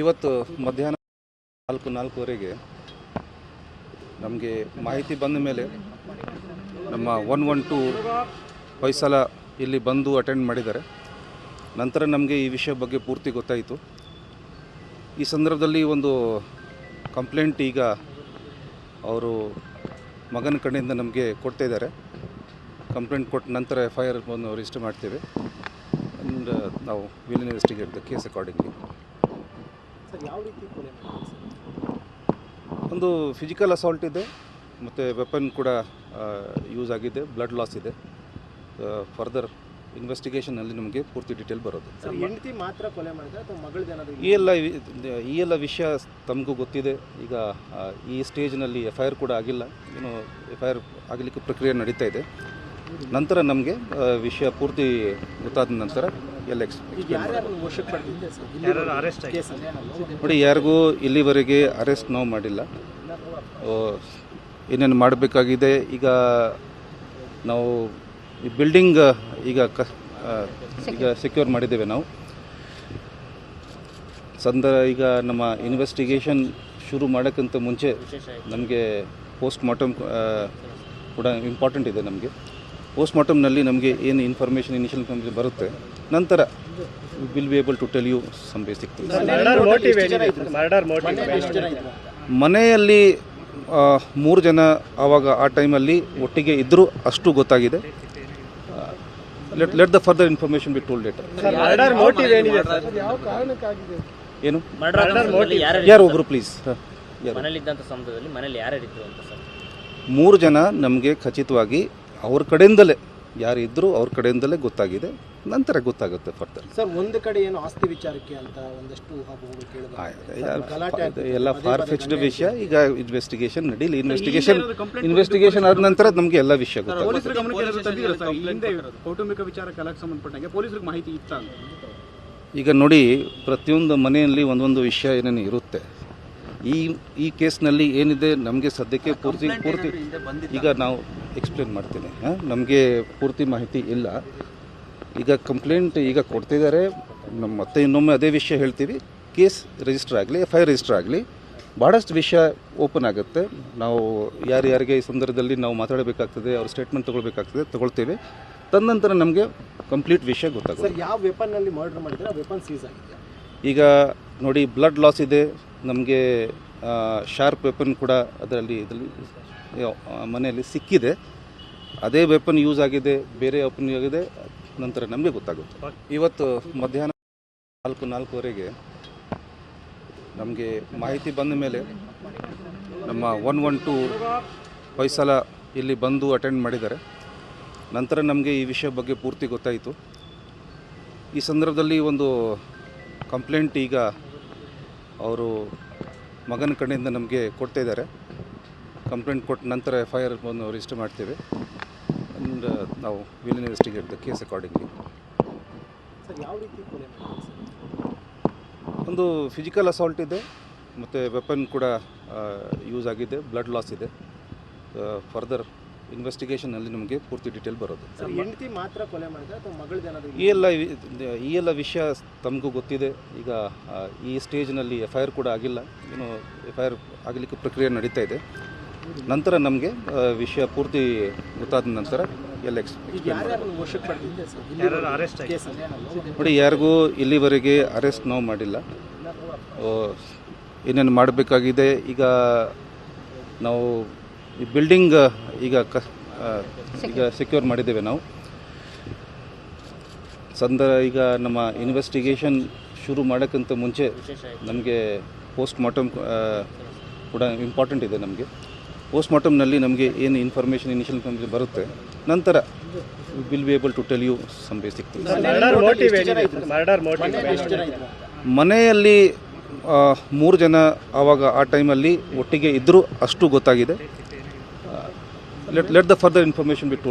ಇವತ್ತು ಮಧ್ಯಾಹ್ನ ನಾಲ್ಕು ನಾಲ್ಕುವರೆಗೆ ನಮಗೆ ಮಾಹಿತಿ ಬಂದ ಮೇಲೆ ನಮ್ಮ ಒನ್ ಒನ್ ಟು ಹೊಯ್ಸಲ ಇಲ್ಲಿ ಬಂದು ಅಟೆಂಡ್ ಮಾಡಿದ್ದಾರೆ. ನಂತರ ನಮಗೆ ಈ ವಿಷಯ ಬಗ್ಗೆ ಪೂರ್ತಿ ಗೊತ್ತಾಯಿತು. ಈ ಸಂದರ್ಭದಲ್ಲಿ ಒಂದು ಕಂಪ್ಲೇಂಟ್ ಈಗ ಅವರು ಮಗನ ಕಡೆಯಿಂದ ನಮಗೆ ಕೊಡ್ತಾ ಕಂಪ್ಲೇಂಟ್ ಕೊಟ್ಟ ನಂತರ ಎಫ್ ಐ ಆರ್ ರಿಜಿಸ್ಟರ್ ಮಾಡ್ತೇವೆ ಆ್ಯಂಡ್ ನಾವು will investigate the case accordingly sir ಯಾವ ರೀತಿ ಕೊಲೆ ಮಾಡಿದ್ರು ಸರ್ ಒಂದು ಫಿಸಿಕಲ್ ಅಸಾಲ್ಟ್ ಇದೆ ಮತ್ತು ವೆಪನ್ ಕೂಡ ಯೂಸ್ ಆಗಿದೆ ಬ್ಲಡ್ ಲಾಸ್ ಇದೆ. ಫರ್ದರ್ ಇನ್ವೆಸ್ಟಿಗೇಷನಲ್ಲಿ ನಮಗೆ ಪೂರ್ತಿ ಡೀಟೇಲ್ ಬರೋದು. ಹೆಂಡತಿ ಮಾತ್ರ ಕೊಲೆ ಮಾಡಿದ್ರೆ ಈ ಎಲ್ಲ ಈ ಎಲ್ಲ ವಿಷಯ ತಮಗೂ ಗೊತ್ತಿದೆ. ಈಗ ಈ ಸ್ಟೇಜ್ನಲ್ಲಿ ಎಫ್ ಐ ಆರ್ ಕೂಡ ಆಗಿಲ್ಲ. ಏನು ಎಫ್ ಐ ಆರ್ ಆಗಲಿಕ್ಕೆ ಪ್ರಕ್ರಿಯೆ ನಡೀತಾ ಇದೆ. ನಂತರ ನಮಗೆ ವಿಷಯ ಪೂರ್ತಿ ಗೊತ್ತಾದ ನಂತರ ಎಲ್ಲ ನೋಡಿ ಯಾರಿಗೂ ಇಲ್ಲಿವರೆಗೆ ಅರೆಸ್ಟ್ ನಾವು ಮಾಡಿಲ್ಲ. ಏನೇನು ಮಾಡಬೇಕಾಗಿದೆ ಈಗ ನಾವು ಈ ಬಿಲ್ಡಿಂಗ್ ಈಗ ಕ ಈಗ ಸೆಕ್ಯೂರ್ ಮಾಡಿದ್ದೇವೆ ನಾವು. ಸಂದ ಈಗ ನಮ್ಮ ಇನ್ವೆಸ್ಟಿಗೇಷನ್ ಶುರು ಮಾಡೋಕ್ಕಿಂತ ಮುಂಚೆ ನಮಗೆ ಪೋಸ್ಟ್ ಮಾರ್ಟಮ್ ಕೂಡ ಇಂಪಾರ್ಟೆಂಟ್ ಇದೆ ನಮಗೆ. ಪೋಸ್ಟ್ ಮಾರ್ಟಮ್ನಲ್ಲಿ ನಮಗೆ ಏನು ಇನ್ಫಾರ್ಮೇಷನ್ ಇನಿಷಿಯಲ್ ನಮಗೆ ಬರುತ್ತೆ. ನಂತರ will be able to tell you some basic ಮನೆಯಲ್ಲಿ ಮೂರು ಜನ ಆವಾಗ ಆ ಟೈಮಲ್ಲಿ ಒಟ್ಟಿಗೆ ಇದ್ದರೂ ಅಷ್ಟು ಗೊತ್ತಾಗಿದೆ. Let let the further information be told later ಏನು? ಮರ್ಡರ್ ಯಾರು ಒಬ್ಬರು ಪ್ಲೀಸ್ ಮೂರು ಜನ ನಮಗೆ ಖಚಿತವಾಗಿ ಅವ್ರ ಕಡೆಯಿಂದಲೇ ಯಾರು ಇದ್ದರೂ ಅವ್ರ ಕಡೆಯಿಂದಲೇ ಗೊತ್ತಾಗಿದೆ ನಂತರ ಗೊತ್ತಾಗುತ್ತೆ ಫರ್ದರ್ ಸರ್ ಒಂದು ಕಡೆ ಏನು ಆಸ್ತಿ ವಿಚಾರಕ್ಕೆ ಅಂತ ಒಂದಷ್ಟು. ಎಲ್ಲ ಫಾರ್ ಫೆಚ್ಡ್ ವಿಷಯ. ಈಗ ಇನ್ವೆಸ್ಟಿಗೇಷನ್ ನಡೀಲಿ. ಇನ್ವೆಸ್ಟಿಗೇಷನ್ ಇನ್ವೆಸ್ಟಿಗೇಷನ್ ಆದ ನಂತರ ನಮಗೆ ಎಲ್ಲ ವಿಷಯ ಗೊತ್ತಾಗುತ್ತೆ. ಕೌಟುಂಬಿಕ ವಿಚಾರಕ್ಕೆ ಸಂಬಂಧಪಟ್ಟಂಗೆ ಪೊಲೀಸರಿಗೆ ಮಾಹಿತಿ ಇತ್ತ ಈಗ ನೋಡಿ ಪ್ರತಿಯೊಂದು ಮನೆಯಲ್ಲಿ ಒಂದೊಂದು ವಿಷಯ ಏನೇನು ಇರುತ್ತೆ. ಈ ಈ ಕೇಸ್ನಲ್ಲಿ ಏನಿದೆ ನಮಗೆ ಸದ್ಯಕ್ಕೆ ಪೂರ್ತಿ ಪೂರ್ತಿ ಈಗ ನಾವು ಎಕ್ಸ್ಪ್ಲೇನ್ ಮಾಡ್ತೀನಿ. ನಮಗೆ ಪೂರ್ತಿ ಮಾಹಿತಿ ಇಲ್ಲ. ಈಗ ಕಂಪ್ಲೇಂಟ್ ಈಗ ಕೊಡ್ತಿದ್ದಾರೆ. ನಮ್ಮ ಮತ್ತೆ ಇನ್ನೊಮ್ಮೆ ಅದೇ ವಿಷಯ ಹೇಳ್ತೀವಿ. ಕೇಸ್ ರಿಜಿಸ್ಟರ್ ಆಗಲಿ ಎಫ್ ಐ ಆರ್ ರಿಜಿಸ್ಟರ್ ಆಗಲಿ ಭಾಳಷ್ಟು ವಿಷಯ ಓಪನ್ ಆಗುತ್ತೆ. ನಾವು ಯಾರ್ಯಾರಿಗೆ ಈ ಸಂದರ್ಭದಲ್ಲಿ ನಾವು ಮಾತಾಡಬೇಕಾಗ್ತದೆ ಅವ್ರ ಸ್ಟೇಟ್ಮೆಂಟ್ ತೊಗೊಳ್ಬೇಕಾಗ್ತದೆ ತೊಗೊಳ್ತೀವಿ. ತದನಂತರ ನಮಗೆ ಕಂಪ್ಲೀಟ್ ವಿಷಯ ಗೊತ್ತಾಗುತ್ತೆ. ಯಾವ ವೆಪನ್ನಲ್ಲಿ ಮರ್ಡರ್ ಮಾಡಿದ್ರೆ ಆ ವೆಪನ್ ಸೀಸ್ ಆಗಿದೆ? ಈಗ ನೋಡಿ ಬ್ಲಡ್ ಲಾಸ್ ಇದೆ. ನಮಗೆ ಶಾರ್ಪ್ ವೆಪನ್ ಕೂಡ ಅದರಲ್ಲಿ ಇದರಲ್ಲಿ ಮನೆಯಲ್ಲಿ ಸಿಕ್ಕಿದೆ. ಅದೇ ವೆಪನ್ ಯೂಸ್ ಆಗಿದೆ, ಬೇರೆ ವೆಪನ್ ಆಗಿದೆ, ನಂತರ ನಮಗೆ ಗೊತ್ತಾಗುತ್ತೆ. ಇವತ್ತು ಮಧ್ಯಾಹ್ನ ನಾಲ್ಕು, ನಾಲ್ಕುವರೆಗೆ ನಮಗೆ ಮಾಹಿತಿ ಬಂದ ಮೇಲೆ ನಮ್ಮ ಒನ್ ಒನ್ ಟು ಹೊಯ್ಸಲ ಇಲ್ಲಿ ಬಂದು ಅಟೆಂಡ್ ಮಾಡಿದ್ದಾರೆ. ನಂತರ ನಮಗೆ ಈ ವಿಷಯ ಬಗ್ಗೆ ಪೂರ್ತಿ ಗೊತ್ತಾಯಿತು. ಈ ಸಂದರ್ಭದಲ್ಲಿ ಒಂದು ಕಂಪ್ಲೇಂಟ್ ಈಗ ಅವರು ಮಗನ ಕಡೆಯಿಂದ ನಮಗೆ ಕೊಡ್ತಾ ಇದ್ದಾರೆ. ಕಂಪ್ಲೇಂಟ್ ಕೊಟ್ಟ ನಂತರ ಎಫ್ ಐ ಆರ್ ಬಂದು ರಿಜಿಸ್ಟರ್ ಮಾಡ್ತೇವೆ. ಅಂಡ್ ನಾವು will investigate the case accordingly ಒಂದು ಫಿಸಿಕಲ್ ಅಸಾಲ್ಟ್ ಇದೆ. ಮತ್ತು ವೆಪನ್ ಕೂಡ ಯೂಸ್ ಆಗಿದೆ. ಬ್ಲಡ್ ಲಾಸ್ ಇದೆ. ಫರ್ದರ್ ಇನ್ವೆಸ್ಟಿಗೇಷನಲ್ಲಿ ನಮಗೆ ಪೂರ್ತಿ ಡೀಟೇಲ್ ಬರೋದು. ಸರ್ ಹೆಂಡತಿ ಮಾತ್ರ ಕೊಲೆ ಮಾಡಿದ್ರೆ ಅಥವಾ ಮಗಳದ್ದು ಏನಾದರೂ ಈ ಎಲ್ಲ ವಿ- ಈ ಎಲ್ಲ ವಿಷಯ ತಮಗೂ ಗೊತ್ತಿದೆ. ಈಗ ಆ, ಈ ಸ್ಟೇಜ್ನಲ್ಲಿ ಎಫ್ ಐ ಆರ್ ಕೂಡ ಆಗಿಲ್ಲ. ಏನು ಎಫ್ ಐ ಆರ್ ಆಗಲಿಕ್ಕೆ ಪ್ರಕ್ರಿಯೆ ನಡೀತಾ ಇದೆ. ನಂತರ ನಮಗೆ ವಿಷಯ ಪೂರ್ತಿ ಗೊತ್ತಾದ ನಂತರ ಎಲ್ಲ ಎಕ್ಸ್ ವಶಕ್ಕೆ ಸರ್? ಅರೆಸ್ಟ್ ನೋಡಿ ಯಾರಿಗೂ ಇಲ್ಲಿವರೆಗೆ ಅರೆಸ್ಟ್ ನಾವು ಮಾಡಿಲ್ಲ. ಆ, ಏನೇನು ಮಾಡಬೇಕಾಗಿದೆ? ಈಗ ನಾವು ಈ ಬಿಲ್ಡಿಂಗ್ ಈಗ ಕ ಈಗ ಸೆಕ್ಯೂರ್ ಮಾಡಿದ್ದೇವೆ ನಾವು. ಸಂದ ಈಗ ನಮ್ಮ ಇನ್ವೆಸ್ಟಿಗೇಷನ್ ಶುರು ಮಾಡೋಕ್ಕಿಂತ ಮುಂಚೆ ನಮಗೆ ಪೋಸ್ಟ್ ಮಾರ್ಟಮ್ ಕೂಡ ಇಂಪಾರ್ಟೆಂಟ್ ಇದೆ ನಮಗೆ. ಪೋಸ್ಟ್ ಮಾರ್ಟಮ್ನಲ್ಲಿ ನಮಗೆ ಏನು ಇನ್ಫಾರ್ಮೇಷನ್ ಇನಿಷಿಯಲ್ ಇನ್ಫಾರ್ಮೇಷನ್ ಬರುತ್ತೆ. ನಂತರ will be able to tell you some basic ಮನೆಯಲ್ಲಿ ಮೂರು ಜನ ಆವಾಗ ಆ ಟೈಮಲ್ಲಿ ಒಟ್ಟಿಗೆ ಇದ್ದರೂ ಅಷ್ಟು ಗೊತ್ತಾಗಿದೆ. Let let the further information be told